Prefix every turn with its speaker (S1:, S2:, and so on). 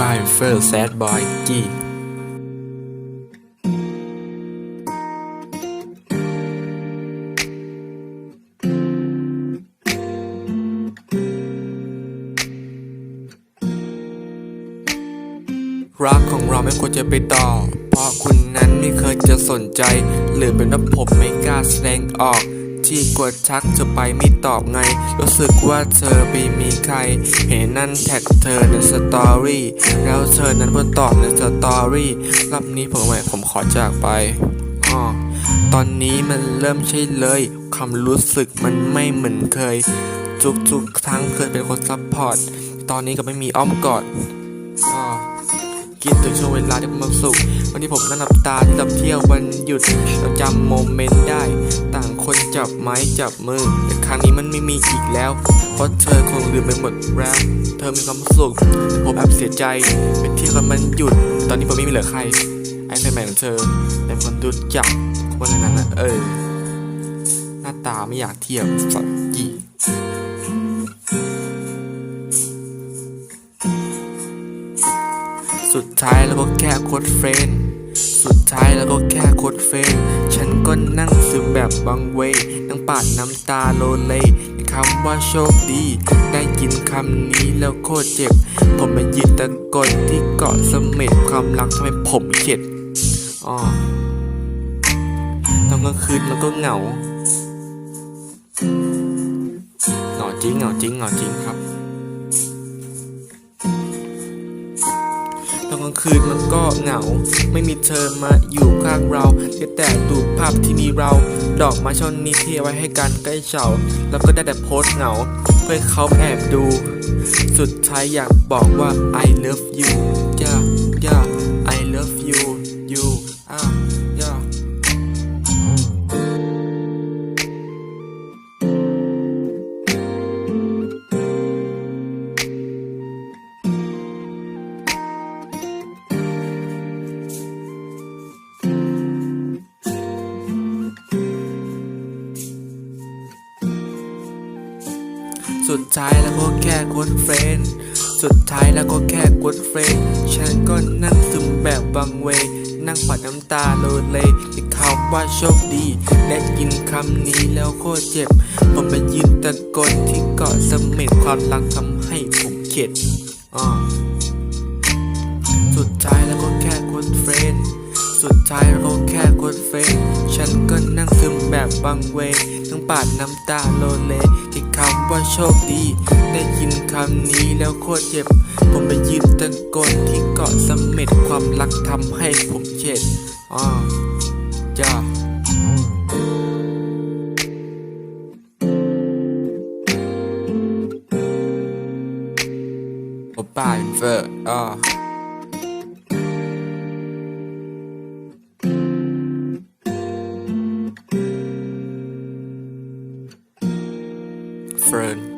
S1: บ้านเฟอร์แซดบอยจีรักของเราไม่ควรจะไปต่อ เพราะคุณนั้นไม่เคยจะสนใจ หรือเป็นว่าผมไม่กล้าแสดงออก ที่กดชักเธอไปไม่ตอบไง รู้สึกว่าเธอไปมีใคร เห็นนั่นแท็กเธอในสตอรี่แล้วเธอนั้นมาตอบในสตอรี่รอบนี้ผมไม่ผมขอจากไปอ๋อตอนนี้มันเริ่มใช่เลยความรู้สึกมันไม่เหมือนเคยทุกๆครั้งเคยเป็นคนซัพพอร์ตตอนนี้ก็ไม่มีอ้อมกอดอ๋อ คิดถึงช่วงเวลาที่มีความสุข วันนี้ผมนั่งหลับตาที่กับเที่ยววันหยุดเราจำโมเมนต์ได้ ต่างคนจับไม้จับมือ แต่ครั้งนี้มันไม่มีอีกแล้ว เพราะเธอคงลืมไปหมดแล้ว เธอมีความสุขแต่ผมแอบเสียใจไปเที่ยวกันมันหยุด ตอนนี้ผมไม่มีเหลือใคร ไอ้แฟนใหม่ของเธอเป็นคนรู้จักคนในนั้นนะเออ หน้าตาไม่อยากเทียบสักกี่ สุดท้ายแล้วก็แค่โคดเฟรนสุดท้ายแล้วก็แค่โคดเฟรนฉันก็นั่งซึมแบบบางเวนั่งปาดน้ำตาโลเลในคำว่าโชคดี ได้ยินคำนี้แล้วโคตรเจ็บ ผมมายืนตะกนที่เกาะเสม็ดความรักทำให้ผมเข็ดอ๋อตอนกลางคืนมันก็เหงาเหงาจริงเหงาจริงเหงาจริงครับางคืนมันก็เหงา ไม่มีเธอมาอยู่ข้างเราแค่แต่ดูภาพที่มีเรา ดอกไม้ช่อนี้ที่เอาไว้ให้กันใกล้เฉาแล้วก็ได้แต่โพสเหงา เพื่อเขาแอบดู สุดท้ายอยากบอกว่า I love you สุดท้ายแล้วก็แค่กดเฟรนด์สุดท้ายแล้วก็แค่กดเฟรนด์ฉันก็นั่งซึมแบบบางเวนั่งปัดน้ำตาโลเลในคำว่าโชคดี ได้ยินคำนี้แล้วโคตรเจ็บ ผมไปยืนตะโกนที่เกาะเสม็ดความรักทำให้ผมเข็ดอ่าสุดท้ายแล้วก็แค่กดเฟรนด์สุดท้ายแล้วก็แค่กดเฟรนด์ฉันก็นั่งซึมแบบบางเวทั้งปาดน้ำตาโลเลที่ ว่าโชคดี ได้ยินคำนี้แล้วโคตรเจ็บ ผมไปยืนตะโกนที่เกาะสม็ดความรักทำให้ผมเช็ดอ่าจ้าโอป้าอินเฟอร์อ่า friend.